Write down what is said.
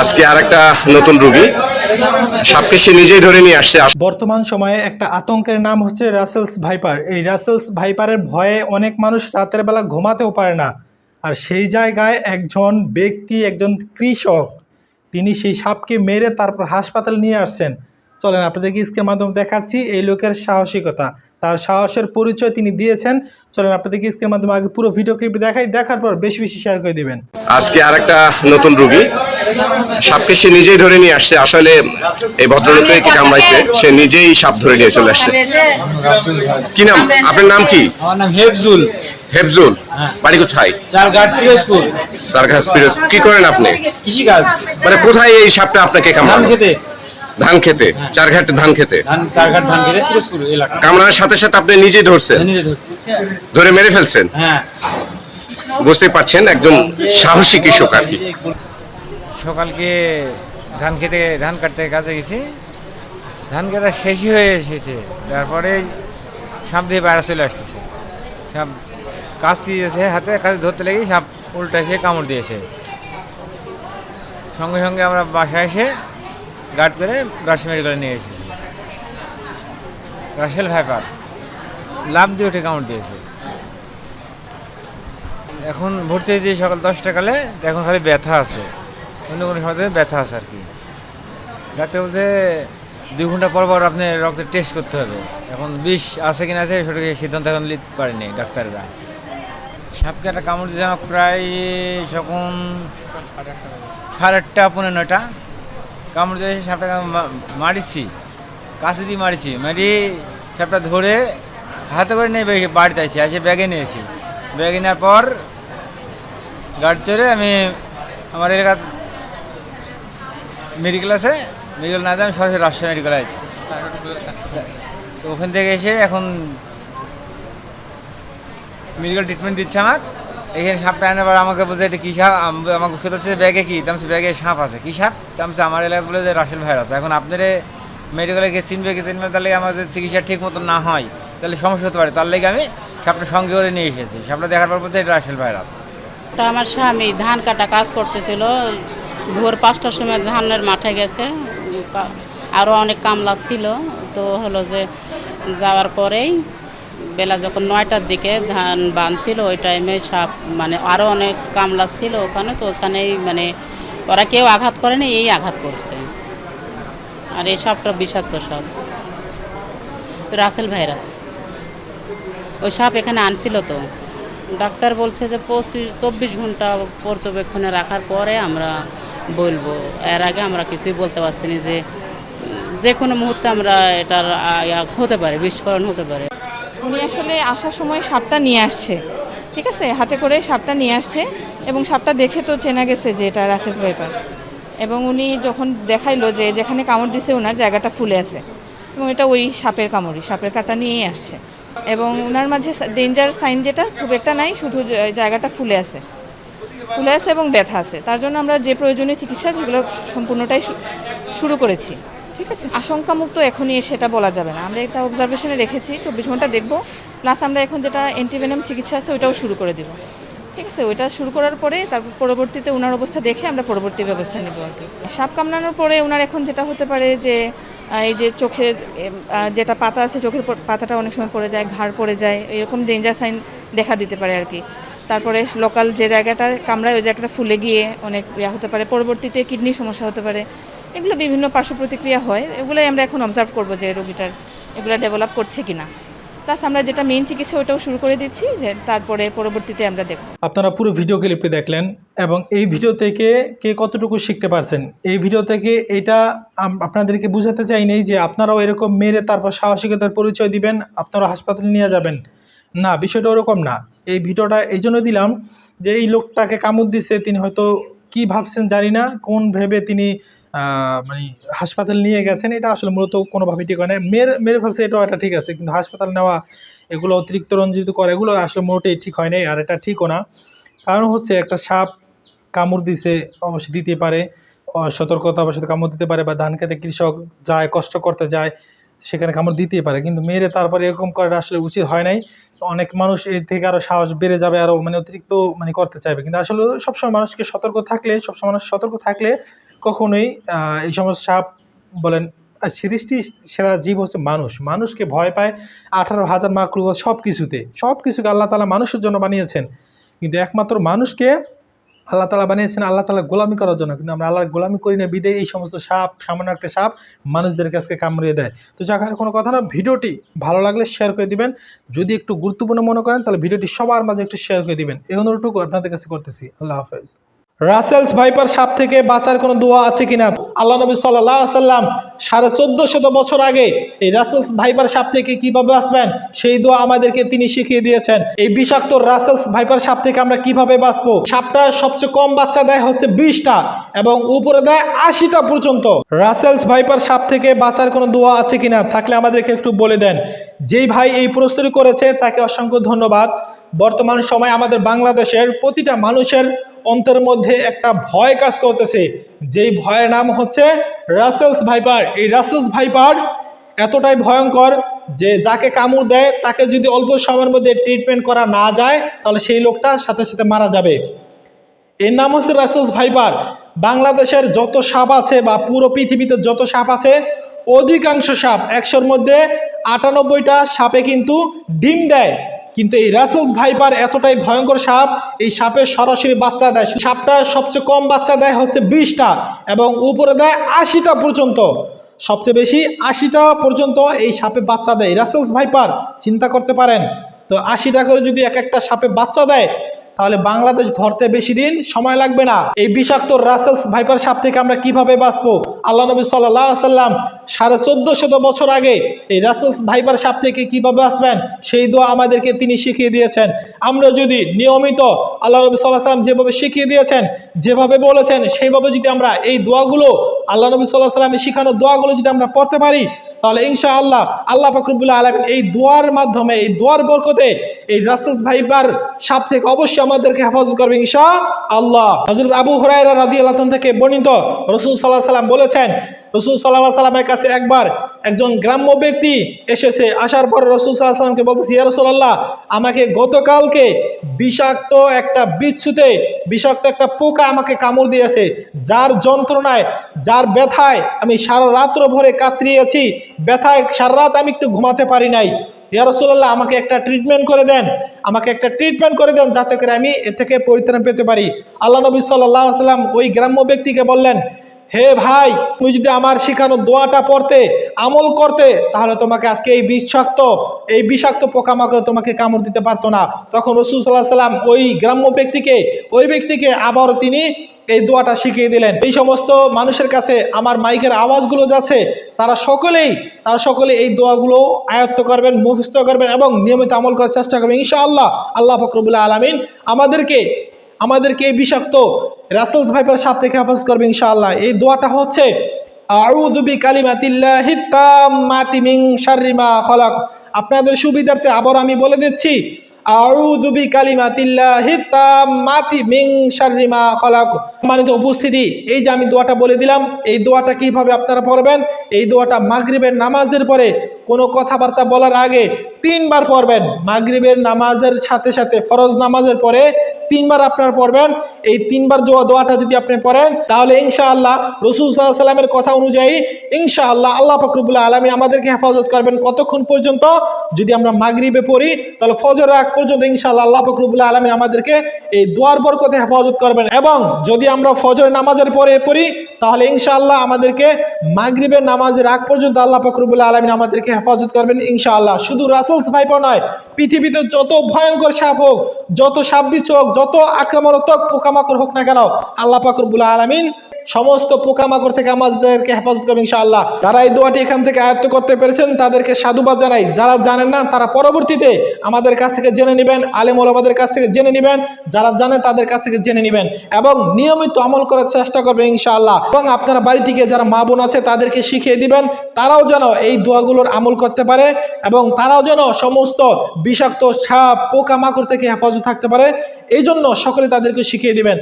আজকে আর একটা নতুন রুগী। সাপকে সে নিজেই ধরে নিয়ে আসছে। বর্তমান সময়ে একটা আতঙ্কের নাম হচ্ছে রাসেলস ভাইপার। এই রাসেলস ভাইপারের ভয়ে অনেক মানুষ রাতের বেলা ঘুমাতেও পারে না। আর সেই জায়গায় একজন ব্যক্তি, একজন কৃষক, তিনি সেই সাপকে মেরে তারপর হাসপাতাল নিয়ে আসছেন। চলেন আপনাদেরকে স্ক্রিনের মাধ্যমে দেখাচ্ছি এই লোকের সাহসিকতা। তার সাহসের পরিচয় তিনি দিয়েছেন। চলেন আপনাদেরকে স্ক্রিনের মাধ্যমে আগে পুরো ভিডিও ক্লিপ দেখাই দেখার পর বেশি বেশি শেয়ার করে দিবেন। আজকে আর একটা নতুন রুগী। সাপকে সে নিজেই ধরে নিয়ে আসছে আসলে এই ভদ্রলোককে কি কামড়াইছে সে নিজেই সাপ ধরে নিয়ে চলে আসছে। কি নাম? আপনার নাম কি? আমার নাম হেফজুল। হেফজুল। বাড়ি কোথায়? চারঘাট পিরোজপুর। সার্কাস পিরোজ কি করেন আপনি? কৃষিকাজ। মানে কোথায় এই সাপটা আপনাকে ধান খেতে। ধান খেতে চারঘাটে ধান খেতে। ধান চারঘাট ধান খেতে পিরোজপুর এলাকা। কামড়ানোর সাথে সাথে আপনি নিজেই ধরছেন? নিজে ধরছি ধরে মেরে ফেলছেন? হ্যাঁ। বুঝতে পারছেন একজন সাহসী কৃষক আর কি। সকালকে ধান খেতে ধান কাটতে কাজে গেছি। ধান কাটা শেষই হয়ে এসেছে। তারপরে সাপ দিয়ে বাইরে চলে আসতেছে। সাপ কাজ দিয়েছে হাতে কাজ ধরতে লেগে সাপ উল্টা এসে কামড় দিয়েছে। সঙ্গে সঙ্গে আমরা বাসায় এসে গার্ড করে রাশি মেডিকেলে নিয়ে এসেছি। রাসেল ভাইপার, লাভ দিয়ে উঠে কামড় দিয়েছে। এখন ভর্তি হয়েছি সকাল দশটা কালে এখন খালি ব্যথা আছে। অন্য কোনো সময় ব্যথা আছে আর কি। ডাক্তার বলতে দুই ঘণ্টা পর পর আপনি রক্তের টেস্ট করতে হবে। এখন বিষ আছে কিনা আছে সেটাকে সিদ্ধান্ত এখন নিতে পারেনি ডাক্তাররা। সাপকে একটা কামড় দিয়েছে প্রায় যখন সাড়ে আটটা পনেরো নয়টা কামড় দিয়ে সাপটাকে মা- মারিছি, কাছে দিয়ে মারিছি, মারি সাপটা ধরে হাতে করে নিয়ে বে- বাড়িতে আসি এসে ব্যাগে নিয়েছি ব্যাগে নেওয়ার পর গাড়ি চড়ে আমি আমার এলাকা মেডিকেল আছে মেডিকেল না আমি সরাসরি রাজশাহী মেডিকেল আছি তো ওখান থেকে এসে এখন মেডিকেল ট্রিটমেন্ট দিচ্ছে আমার এখানে সাপটা আনার পর আমাকে বলছে, এটা কী সাপ? আম- আমাকে ওষুধ হচ্ছে ব্যাগে কি? তামছে ব্যাগে সাপ আছে। কী সাপ? তামছে আমার এলাকায় বলে যে রাসেল ভাইরাস এখন আপনারে মেডিকেলে গিয়ে চিনবে কি চিনবে তাহলে যদি চিকিৎসা ঠিক মতো না হয়, তাহলে সমস্যা হতে পারে। তার লেগে আমি সাপটা সঙ্গে করে নিয়ে এসেছি। সাপটা দেখার পর বলছে, এটা রাসেল ভাইরাস ওটা আমার স্বামী ধান কাটা কাজ করতেছিল। ভোর পাঁচটার সময় ধানের মাঠে গেছে। আরও অনেক কামলা ছিল। তো হলো যে যাওয়ার পরেই বেলা যখন নয়টার দিকে ধান বাঁধছিল ওই টাইমে সাপ মানে আরও অনেক কামলা ছিল ওখানে, তো ওখানেই মানে ওরা কেউ আঘাত করেনি, এই আঘাত করছে। আর এই সাপটা বিষাক্ত সাপ। Russell virus. ওই সাপ এখানে আনছিল তো। ডাক্তার বলছে যে পঁচিশ, চব্বিশ ঘণ্টা পর্যবেক্ষণে রাখার পরে আমরা বলব। এর আগে আমরা কিছুই বলতে পারছি না যে যে কোনো মুহূর্তে আমরা এটার হতে পারে, বিস্ফোরণ হতে পারে। উনি আসলে আসার সময় সাপটা নিয়ে আসছে, ঠিক আছে? হাতে করে সাপটা নিয়ে আসছে এবং সাপটা দেখে তো চেনা গেছে যে এটা রাসেস ভাইপার। এবং উনি যখন দেখাইলো যে যেখানে কামড় দিছে ওনার জায়গাটা ফুলে আছে। এবং এটা ওই সাপের কামড়ই, সাপের কাটা নিয়েই আসছে। এবং ওনার মাঝে ডেঞ্জার সাইন যেটা খুব একটা নাই, শুধু জায়গাটা ফুলে আছে। ফুলে আছে এবং ব্যথা আছে। তার জন্য আমরা যে প্রয়োজনীয় চিকিৎসা সেগুলো সম্পূর্ণটাই শুরু করেছি। ঠিক আছে। আশঙ্কামুক্ত এখনই সেটা বলা যাবে না। আমরা একটা অবজারভেশনে রেখেছি, চব্বিশ ঘণ্টা দেখব। প্লাস আমরা এখন যেটা অ্যান্টিভেনাম চিকিৎসা আছে, ওইটাও শুরু করে দেবো। ঠিক আছে, ওইটা শুরু করার পরে তারপর পরবর্তীতে ওনার অবস্থা দেখে আমরা পরবর্তী ব্যবস্থা নেব আর কি। সাপ কামড়ানোর পরে ওনার এখন যেটা হতে পারে যে এই যে চোখের যেটা পাতা আছে, চোখের পাতাটা অনেক সময় পড়ে যায়, ঘাড় পড়ে যায়, এরকম ডেঞ্জার সাইন দেখা দিতে পারে আর কি। তারপরে লোকাল যে জায়গাটা কামড়ায়, ওই জায়গাটা ফুলে গিয়ে অনেক ইয়া হতে পারে। পরবর্তীতে কিডনির সমস্যা হতে পারে। এগুলো বিভিন্ন পার্শ্ব প্রতিক্রিয়া হয়, এগুলোই আমরা এখন অবজার্ভ করব যে রোগীটার এগুলো ডেভেলপ করছে কিনা। প্লাস আমরা যেটা মেইন চিকিৎসা ওটাও শুরু করে দিচ্ছি, যে তারপরে পরবর্তীতে আমরা দেখব। আপনারা পুরো ভিডিও ক্লিপটি দেখলেন এবং এই ভিডিও থেকে কে কতটুকু শিখতে পারছেন? এই ভিডিও থেকে এটা আপনাদেরকে বুঝাতে চাই নেই যে আপনারাও এরকম মেরে তারপর সাহসিকতার পরিচয় দিবেন, আপনারা হাসপাতালে নিয়ে যাবেন। না, বিষয়টা ওরকম না। এই ভিডিওটা এই জন্য দিলাম যে এই লোকটাকে কামড় দিছে, তিনি হয়তো কি ভাবছেন জানি না, কোন ভেবে তিনি মানে হাসপাতাল নিয়ে গেছেন, এটা আসলে মূলত কোনোভাবে ঠিক হয় না। মেরে মেরে ফেলছে, এটাও একটা ঠিক আছে, কিন্তু হাসপাতাল নেওয়া, এগুলো অতিরিক্ত রঞ্জিত করে, এগুলো আসলে মোটেই ঠিক হয় নাই, আর এটা ঠিকও না। কারণ হচ্ছে একটা সাপ কামড় দিছে, অবশ্যই দিতে পারে সতর্কতা অবশ্যই কামড় দিতে পারে, বা ধান খেতে কৃষক যায়, কষ্ট করতে যায়, সেখানে কামড় দিতেই পারে, কিন্তু মেরে তারপরে এরকম করাটা আসলে উচিত হয় নাই। অনেক মানুষ এর থেকে আরও সাহস বেড়ে যাবে আরও মানে অতিরিক্ত মানে করতে চাইবে, কিন্তু আসলে সবসময় মানুষকে সতর্ক থাকলে, সবসময় মানুষ সতর্ক থাকলে কখনোই এই সমস্ত সাপ বলেন সৃষ্টি সেরা জীব হচ্ছে মানুষ। মানুষকে ভয় পায় আঠারো হাজার মাকলু সব কিছুতে সব কিছুকে আল্লাহ তালা মানুষের জন্য বানিয়েছেন। কিন্তু একমাত্র মানুষকে আল্লাহ তালা বানিয়েছেন আল্লাহ তালা গোলামি করার জন্য। কিন্তু আমরা আল্লাহর গোলামি করি না, বিদে এই সমস্ত সাপ, সামান্য একটা সাপ মানুষদের কাছকে কামড়িয়ে দেয়। তো যাখানে কোনো কথা না, ভিডিওটি ভালো লাগলে শেয়ার করে দিবেন। যদি একটু গুরুত্বপূর্ণ মনে করেন, তাহলে ভিডিওটি সবার মাঝে একটু শেয়ার করে দিবেন। এই অনুরোধটুকু আপনাদের কাছে করতেছি। আল্লাহ হাফেজ। রাসেলস ভাইপার সাপ থেকে বাঁচার কোনো দোয়া আছে কিনা? আল্লাহ নবী সাল্লাহ সাল্লাম সাড়ে চোদ্দ শত বছর আগে এই রাসেলস ভাইপার সাপ থেকে কীভাবে আসবেন সেই দোয়া আমাদেরকে তিনি শিখিয়ে দিয়েছেন। এই বিষাক্ত রাসেলস ভাইপার সাপ থেকে আমরা কীভাবে বাঁচবো? সাপটা সবচেয়ে কম বাচ্চা দেয় হচ্ছে বিশটা এবং উপরে দেয় আশিটা পর্যন্ত। রাসেলস ভাইপার সাপ থেকে বাঁচার কোনো দোয়া আছে কিনা? থাকলে আমাদেরকে একটু বলে দেন। যেই ভাই এই প্রস্তুতি করেছে, তাকে অসংখ্য ধন্যবাদ। বর্তমান সময় আমাদের বাংলাদেশের প্রতিটা মানুষের অন্তরের মধ্যে একটা ভয় কাজ করতেছে। যেই ভয়ের নাম হচ্ছে রাসেলস ভাইপার এই রাসেলস ভাইপার এতটাই ভয়ঙ্কর যে যাকে কামড় দেয়, তাকে যদি অল্প সময়ের মধ্যে ট্রিটমেন্ট করা না যায়, তাহলে সেই লোকটা সাথে সাথে মারা যাবে। এর নাম হচ্ছে রাসেলস ভাইপার বাংলাদেশের যত সাপ আছে বা পুরো পৃথিবীতে যত সাপ আছে, অধিকাংশ সাপ একশোর মধ্যে আটানব্বইটা সাপে কিন্তু ডিম দেয়। কিন্তু এই রাসেলস ভাইপার এতটাই ভয়ঙ্কর সাপ, এই সাপের সরাসরি বাচ্চা দেয়। সাপটা সবচেয়ে কম বাচ্চা দেয় হচ্ছে বিশটা এবং উপরে দেয় আশিটা পর্যন্ত। সবচেয়ে বেশি আশিটা পর্যন্ত এই সাপে বাচ্চা দেয়। রাসেলস ভাইপার, চিন্তা করতে পারেন। তো আশিটা করে যদি এক একটা সাপে বাচ্চা দেয় তাহলে বাংলাদেশ ভরতে বেশি দিন সময় লাগবে না। এই বিষাক্ত রাসেলস ভাইপার সাপ থেকে আমরা কীভাবে বাঁচবো? আল্লাহ নবী সাল্লাহ সাল্লাম সাড়ে চোদ্দ শত বছর আগে এই রাসেলস ভাইপার সাপ থেকে কীভাবে আসবেন সেই দোয়া আমাদেরকে তিনি শিখিয়ে দিয়েছেন। আমরা যদি নিয়মিত আল্লাহ নবী সাল্লাহ সাল্লাম যেভাবে শিখিয়ে দিয়েছেন, যেভাবে বলেছেন, সেইভাবে যদি আমরা এই দোয়াগুলো আল্লাহ নবী সাল্লাহ সাল্লামের শিখানো দোয়াগুলো যদি আমরা পড়তে পারি তাহলে ইনশা আল্লাহ আল্লাহ ফখরুবুল্লাহ আলমিন এই দোয়ার মাধ্যমে, এই দোয়ার বরকতে এই রাসেস ভাইবার সাপ থেকে অবশ্যই আমাদেরকে হেফাজত করবে ইনশা আল্লাহ হজরত আবু হরাইরা রাদি আল্লাহ থেকে বর্ণিত রসুল সাল্লাহ সাল্লাম বলেছেন রসুল সাল্লাহ সাল্লামের কাছে একবার একজন গ্রাম্য ব্যক্তি এসেছে, আসার পর রসুল সাল্লাহ সাল্লামকে বলতেছি, ইয়া রসুল্লাহ আমাকে গতকালকে বিষাক্ত একটা বিচ্ছুতে, বিষাক্ত একটা পোকা আমাকে কামড় দিয়েছে। যার যন্ত্রণায়, যার ব্যথায় আমি সারা রাত্র ভরে কাতরিয়েছি, ব্যথায় সারা রাত আমি একটু ঘুমাতে পারি নাই। ইয়া রসুল্লাহ আমাকে একটা ট্রিটমেন্ট করে দেন, আমাকে একটা ট্রিটমেন্ট করে দেন যাতে করে আমি এ থেকে পরিত্রাণ পেতে পারি। আল্লাহ নবী সাল্লাহ সাল্লাম ওই গ্রাম্য ব্যক্তিকে বললেন হে ভাই, তুমি যদি আমার শেখানো দোয়াটা পড়তে, আমল করতে, তাহলে তোমাকে আজকে এই বিষাক্ত এই বিষাক্ত পোকামাকড় তোমাকে কামড় দিতে পারতো না। তখন রসুল সাল্লাহ সাল্লাম ওই গ্রাম্য ব্যক্তিকে, ওই ব্যক্তিকে আবারও তিনি এই দোয়াটা শিখিয়ে দিলেন। এই সমস্ত মানুষের কাছে আমার মাইকের আওয়াজগুলো যাচ্ছে, তারা সকলেই, তারা সকলে এই দোয়াগুলো আয়ত্ত করবেন, মুখস্থ করবেন এবং নিয়মিত আমল করার চেষ্টা করবেন। ইনশাআল্লাহ, আল্লাহ ফকরবুল্লাহ আলমিন আমাদেরকে আমাদেরকে এই বিষাক্ত রাসেলস ভাইপার সাপ থেকে হেফাজত করবে ইনশাআল্লাহ। এই দোয়াটা হচ্ছে খলাক। আপনাদের সুবিধার্থে আবার আমি বলে দিচ্ছি মা উপস্থিতি, এই যে আমি দোয়াটা বলে দিলাম, এই দোয়াটা কীভাবে আপনারা পড়বেন? এই দোয়াটা মাগরিবের নামাজের পরে কোনো কথাবার্তা বলার আগে তিনবার পড়বেন। মাগরিবের নামাজের সাথে সাথে ফরজ নামাজের পরে তিনবার আপনার পড়বেন। এই তিনবার দোয়া দোয়াটা যদি আপনি পড়েন, তাহলে ইনশাআল্লাহ রসুল সাল্লামের কথা অনুযায়ী ইনশাআল্লাহ আল্লাহ ফকরবুল্লাহ আলমী আমাদেরকে হেফাজত করবেন কতক্ষণ পর্যন্ত? যদি আমরা মাগরিবে পড়ি, তাহলে ফজর আগ পর্যন্ত ইনশাআল্লাহ আল্লাহ ফকরবুল্লাহ আলমী আমাদেরকে এই দোয়ার বরকতে হেফাজত করবেন। এবং যদি আমরা ফজর নামাজের পরে পড়ি, তাহলে ইনশাআল্লাহ আমাদেরকে মাগরিবের নামাজের আগ পর্যন্ত আল্লাহ ফকরবুল্লাহ আলমিন আমাদেরকে হেফাজত করবেন ইনশাআল্লাহ। শুধু রাসেল ভাইপো নয়, পৃথিবীতে যত ভয়ঙ্কর সাপ হোক, যত সাপ চোখ হোক, যত আক্রমণাত্মক পোকামাকড় হোক না কেন, আল্লাহ ফকরবুল্লাহ আলমিন সমস্ত পোকামাকড় থেকে আমাদেরকে হেফাজত করবে ইনশাআল্লাহ। যারা এই দোয়াটি এখান থেকে আয়ত্ত করতে পেরেছেন, তাদেরকে সাধুবাদ জানাই। যারা জানেন না, তারা পরবর্তীতে আমাদের কাছ থেকে জেনে নেবেন, আলেম ওলামাদের কাছ থেকে জেনে নেবেন। যারা জানেন তাদের কাছ থেকে জেনে নেবেন। এবং নিয়মিত আমল করার চেষ্টা করবেন ইনশাআল্লাহ। এবং আপনারা বাড়ি থেকে যারা মা বোন আছে, তাদেরকে শিখিয়ে দিবেন, তারাও যেন এই দোয়াগুলোর আমল করতে পারে এবং তারাও যেন সমস্ত বিষাক্ত সাপ, পোকামাকড় থেকে হেফাজত থাকতে পারে। এই জন্য সকলে তাদেরকে শিখিয়ে দিবেন।